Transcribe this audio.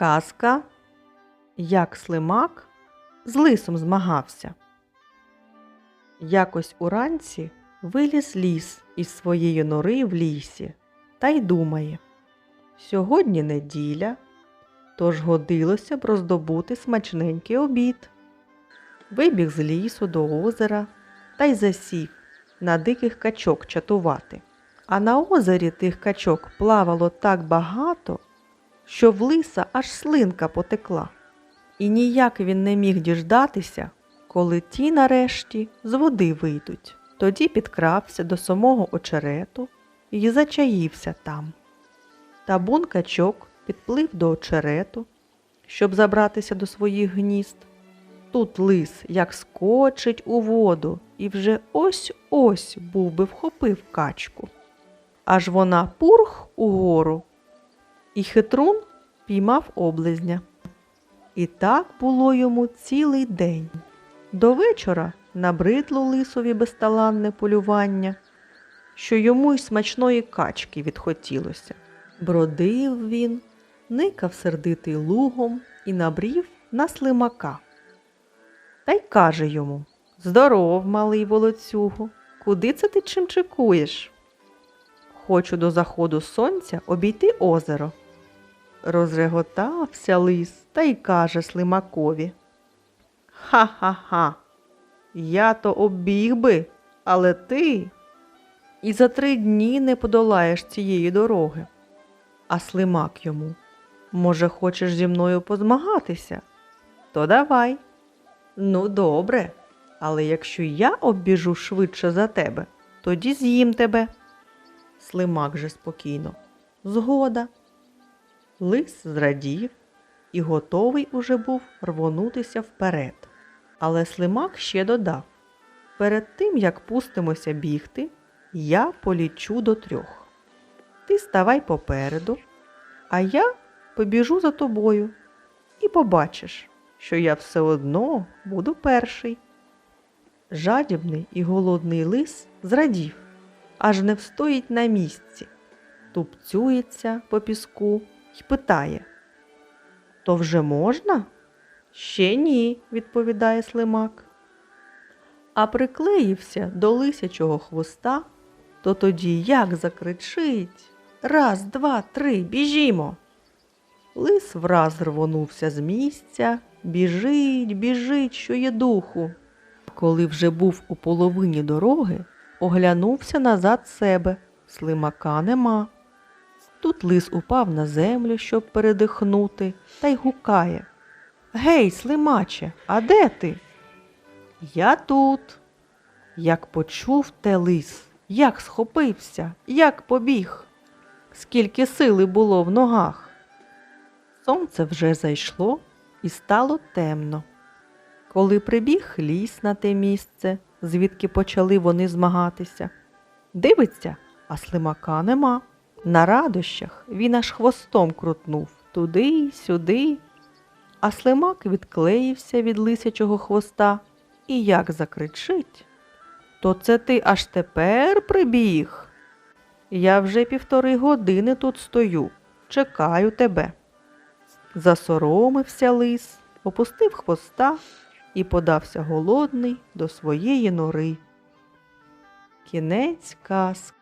Казка, як слимак з лисом змагався. Якось уранці виліз ліс із своєї нори в лісі та й думає. Сьогодні неділя, тож годилося б роздобути смачненький обід. Вибіг з лісу до озера та й засів на диких качок чатувати. А на озері тих качок плавало так багато, що в лиса аж слинка потекла. І ніяк він не міг діждатися, коли ті нарешті з води вийдуть. Тоді підкрався до самого очерету і зачаївся там. Табун качок підплив до очерету, щоб забратися до своїх гнізд. Тут лис як скочить у воду і вже ось-ось був би вхопив качку. Аж вона пурх угору, і хитрун піймав облизня. І так було йому цілий день. До вечора набридло лисові безталанне полювання, що йому й смачної качки відхотілося. Бродив він, никав сердитий лугом і набрів на слимака. Та й каже йому Здоров, малий волоцюгу, куди це ти чимчикуєш? Хочу до заходу сонця обійти озеро. Розреготався лис та й каже слимакові. Ха-ха-ха, я то обіг би, але ти і за три дні не подолаєш цієї дороги. А слимак йому, може, хочеш зі мною позмагатися? То давай. Ну, добре, але якщо я обіжу швидше за тебе, тоді з'їм тебе. Слимак же спокійно. Згода. Лис зрадів і готовий уже був рвонутися вперед. Але слимак ще додав перед тим, як пустимося бігти, я полічу до трьох. Ти ставай попереду, а я побіжу за тобою і побачиш, що я все одно буду перший. Жадібний і голодний лис зрадів, аж не встоїть на місці, тупцюється по піску й питає То вже можна? Ще ні, відповідає слимак. А приклеївся до лисячого хвоста, то тоді як закричить Раз, два, три, біжімо. Лис враз рвонувся з місця, біжить, біжить, що є духу. Коли вже був у половині дороги, оглянувся назад себе. Слимака нема. Тут лис упав на землю, щоб передихнути, та й гукає. Гей, слимаче, а де ти? Я тут. Як почув те лис, як схопився, як побіг, скільки сили було в ногах. Сонце вже зайшло і стало темно. Коли прибіг ліс на те місце, звідки почали вони змагатися, дивиться, а слимака нема. На радощах він аж хвостом крутнув туди й сюди, а слимак відклеївся від лисячого хвоста і як закричить. То це ти аж тепер прибіг? Я вже півтори години тут стою, чекаю тебе. Засоромився лис, опустив хвоста і подався голодний до своєї нори. Кінець казки.